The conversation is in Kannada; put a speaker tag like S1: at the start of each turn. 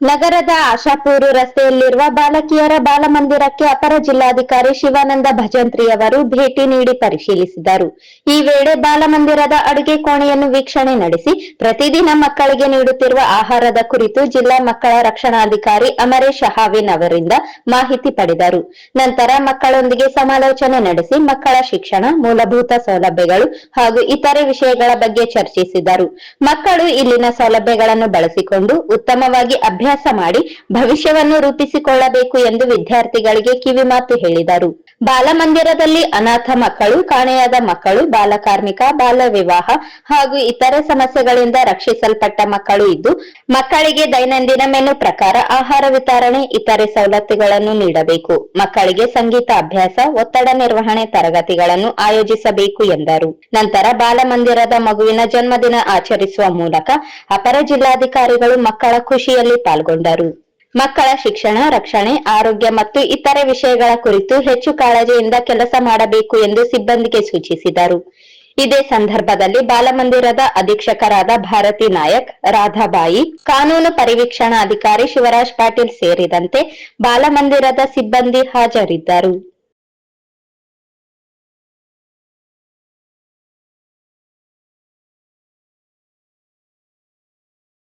S1: ನಗರದ ಆಶಾಪೂರು ರಸ್ತೆಯಲ್ಲಿರುವ ಬಾಲಕಿಯರ ಬಾಲಮಂದಿರಕ್ಕೆ ಅಪರ ಜಿಲ್ಲಾಧಿಕಾರಿ ಶಿವಾನಂದ ಭಜಂತ್ರಿ ಅವರು ಭೇಟಿ ನೀಡಿ ಪರಿಶೀಲಿಸಿದರು. ಈ ವೇಳೆ ಬಾಲಮಂದಿರದ ಅಡುಗೆ ಕೋಣೆಯನ್ನು ವೀಕ್ಷಣೆ ನಡೆಸಿ ಪ್ರತಿದಿನ ಮಕ್ಕಳಿಗೆ ನೀಡುತ್ತಿರುವ ಆಹಾರದ ಕುರಿತು ಜಿಲ್ಲಾ ಮಕ್ಕಳ ರಕ್ಷಣಾಧಿಕಾರಿ ಅಮರೇಶ್ ಶಹಾವಿನ್ ಅವರಿಂದ ಮಾಹಿತಿ ಪಡೆದರು. ನಂತರ ಮಕ್ಕಳೊಂದಿಗೆ ಸಮಾಲೋಚನೆ ನಡೆಸಿ ಮಕ್ಕಳ ಶಿಕ್ಷಣ, ಮೂಲಭೂತ ಸೌಲಭ್ಯಗಳು ಹಾಗೂ ಇತರೆ ವಿಷಯಗಳ ಬಗ್ಗೆ ಚರ್ಚಿಸಿದರು. ಮಕ್ಕಳು ಇಲ್ಲಿನ ಸೌಲಭ್ಯಗಳನ್ನು ಬಳಸಿಕೊಂಡು ಉತ್ತಮವಾಗಿ ಅಭ್ಯಾಸ ಮಾಡಿ ಭವಿಷ್ಯವನ್ನು ರೂಪಿಸಿಕೊಳ್ಳಬೇಕು ಎಂದು ವಿದ್ಯಾರ್ಥಿಗಳಿಗೆ ಕಿವಿಮಾತು ಹೇಳಿದರು. ಬಾಲಮಂದಿರದಲ್ಲಿ ಅನಾಥ ಮಕ್ಕಳು, ಕಾಣೆಯಾದ ಮಕ್ಕಳು, ಬಾಲಕಾರ್ಮಿಕ ಬಾಲ ವಿವಾಹ ಹಾಗೂ ಇತರೆ ಸಮಸ್ಯೆಗಳಿಂದ ರಕ್ಷಿಸಲ್ಪಟ್ಟ ಮಕ್ಕಳು ಇದ್ದು, ಮಕ್ಕಳಿಗೆ ದೈನಂದಿನ ಮೆನು ಪ್ರಕಾರ ಆಹಾರ ವಿತರಣೆ, ಇತರೆ ಸವಲತ್ತುಗಳನ್ನು ನೀಡಬೇಕು. ಮಕ್ಕಳಿಗೆ ಸಂಗೀತ ಅಭ್ಯಾಸ, ಒತ್ತಡ ನಿರ್ವಹಣೆ ತರಗತಿಗಳನ್ನು ಆಯೋಜಿಸಬೇಕು ಎಂದರು. ನಂತರ ಬಾಲಮಂದಿರದ ಮಗುವಿನ ಜನ್ಮದಿನ ಆಚರಿಸುವ ಮೂಲಕ ಅಪರ ಜಿಲ್ಲಾಧಿಕಾರಿಗಳು ಮಕ್ಕಳ ಖುಷಿಯಲ್ಲಿ ಪಾಲ್ಗೊಂಡರು. ಮಕ್ಕಳ ಶಿಕ್ಷಣ, ರಕ್ಷಣೆ, ಆರೋಗ್ಯ ಮತ್ತು ಇತರೆ ವಿಷಯಗಳ ಕುರಿತು ಹೆಚ್ಚು ಕಾಳಜಿಯಿಂದ ಕೆಲಸ ಮಾಡಬೇಕು ಎಂದು ಸಿಬ್ಬಂದಿಗೆ ಸೂಚಿಸಿದರು. ಇದೇ ಸಂದರ್ಭದಲ್ಲಿ ಬಾಲಮಂದಿರದ ಅಧೀಕ್ಷಕರಾದ ಭಾರತಿ ನಾಯಕ್, ರಾಧಾಬಾಯಿ, ಕಾನೂನು ಪರಿವೀಕ್ಷಣಾಧಿಕಾರಿ ಶಿವರಾಜ್ ಪಾಟೀಲ್ ಸೇರಿದಂತೆ ಬಾಲಮಂದಿರದ ಸಿಬ್ಬಂದಿ ಹಾಜರಿದ್ದರು.